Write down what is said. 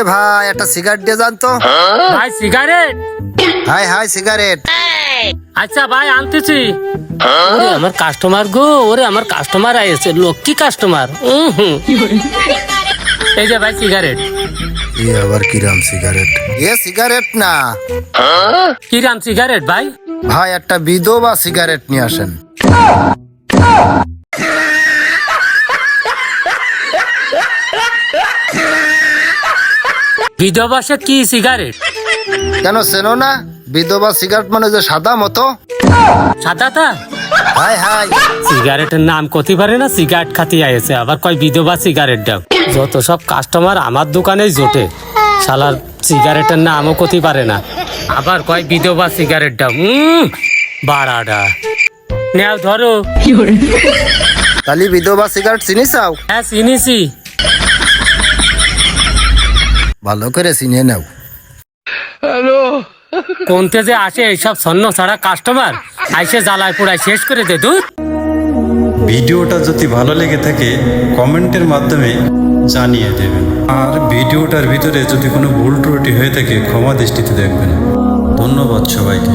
এ ভাই একটা সিগারেট দিয়ে যান তো। ভাই সিগারেট হাই হাই সিগারেট আচ্ছা ভাই আনতেছি। ওরে আমার কাস্টমার গো ওরে আমার কাস্টমার আইছে লক্ষ্মী কাস্টমার হুম। এই যে ভাই সিগারেট এ আবার কিরাম সিগারেট এ সিগারেট না। কিরাম সিগারেট ভাই? ভাই একটা বিধবা সিগারেট নিয়ে আসেন। বিধবা সে কি সিগারেট কেন চেনো না? বিধবা সিগারেট মানে যে সাদা মতো। সাদাটা হাই হাই। সিগারেটের নাম কতি পারে না সিগারেট খাতি আইছে আবার কয় বিধবা সিগারেট দাও। যত সব কাস্টমার আমার দোকানেই জোটে। শালার সিগারেটের নামও কতি পারে না। আবার কয় বিধবা সিগারেট দাও। উম, বাড়াডা নেও ধরো। তাহলে বিধবা সিগারেট চিনি চাও হ্যাঁ চিনিছি। ভালো করে চিনে নাও। হ্যালো। কোনতে যে আসে এইসব স্বর্ণ ছাড়া কাস্টমার আইসে জ্বালায় পোড়ায় শেষ করে দে দুধ ভিডিওটা যদি ভালো লেগে থাকে কমেন্টের মাধ্যমে জানিয়ে দেবেন। আর ভিডিওটার ভিতরে যদি কোনো ভুল ত্রুটি হয়ে থাকে ক্ষমা দৃষ্টিতে দেখবেন। ধন্যবাদ সবাইকে।